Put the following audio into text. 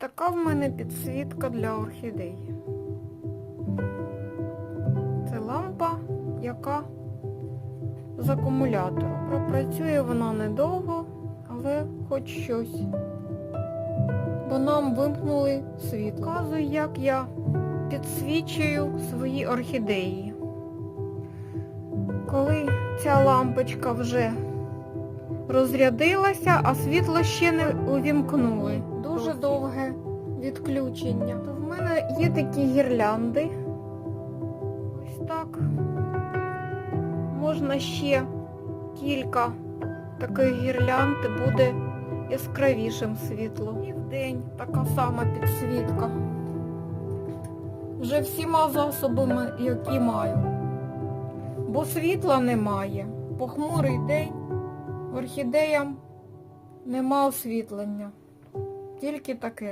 Така в мене підсвітка для орхідей. Це лампа, яка з акумулятора. Пропрацює вона недовго, але хоч щось. Бо нам вимкнули світло. Показую, як я підсвічую свої орхідеї. Коли ця лампочка вже розрядилася, а світло ще не увімкнули. Дуже довге відключення. То в мене є такі гірлянди. Ось так. Можна ще кілька таких гірлянд буде яскравішим світло. І вдень така сама підсвітка. Вже всіма засобами, які маю. Бо світла немає. Похмурий день. Орхідеям нема освітлення. Тільки таке.